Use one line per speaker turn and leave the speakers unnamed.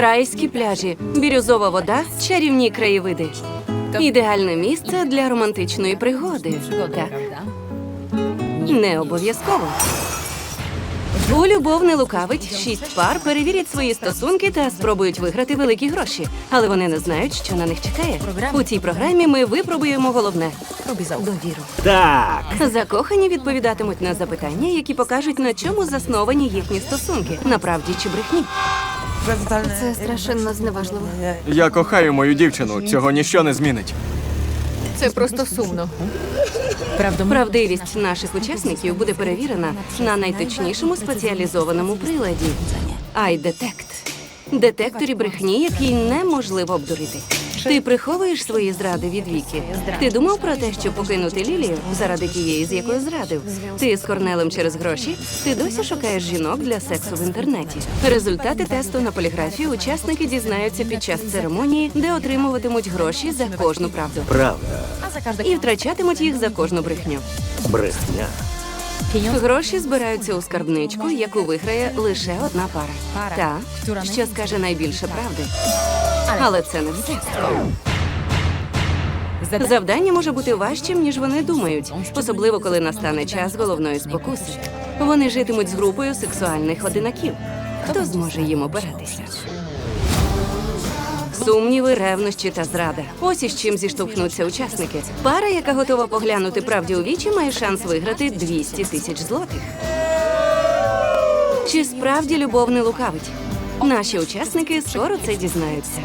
Райські пляжі, бірюзова вода, чарівні краєвиди. Ідеальне місце для романтичної пригоди. Так, не обов'язково. У любов не лукавить, шість пар перевірять свої стосунки та спробують виграти великі гроші. Але вони не знають, що на них чекає. У цій програмі ми випробуємо головне довіру.
Так.
Закохані відповідатимуть на запитання, які покажуть, на чому засновані їхні стосунки, на правді чи брехні.
Це страшенно зневажливо.
Я кохаю мою дівчину, цього ніщо не змінить.
Це просто сумно.
Правдивість наших учасників буде перевірена на найточнішому спеціалізованому приладі iDetect. Детекторі брехні, який неможливо обдурити. Ти приховуєш свої зради від віки. Ти думав про те, щоб покинути Лілію заради тієї, з якою зрадив. Ти з Корнелем через гроші. Ти досі шукаєш жінок для сексу в інтернеті. Результати тесту на поліграфію учасники дізнаються під час церемонії, де отримуватимуть гроші за кожну правду
Правда.
і втрачатимуть їх за кожну брехню.
Брехня.
Гроші збираються у скарбничку, яку виграє лише одна пара. Та, що скаже найбільше правди. Але це не все. Завдання може бути важчим, ніж вони думають, особливо коли настане час головної спокуси. Вони житимуть з групою сексуальних одинаків. Хто зможе їм опиратися? Сумніви, ревнощі та зрада. Ось із чим зіштовхнуться учасники. Пара, яка готова поглянути правді у вічі, має шанс виграти 200 тисяч злотих. Чи справді любов не лукавить? Наші учасники скоро це дізнаються.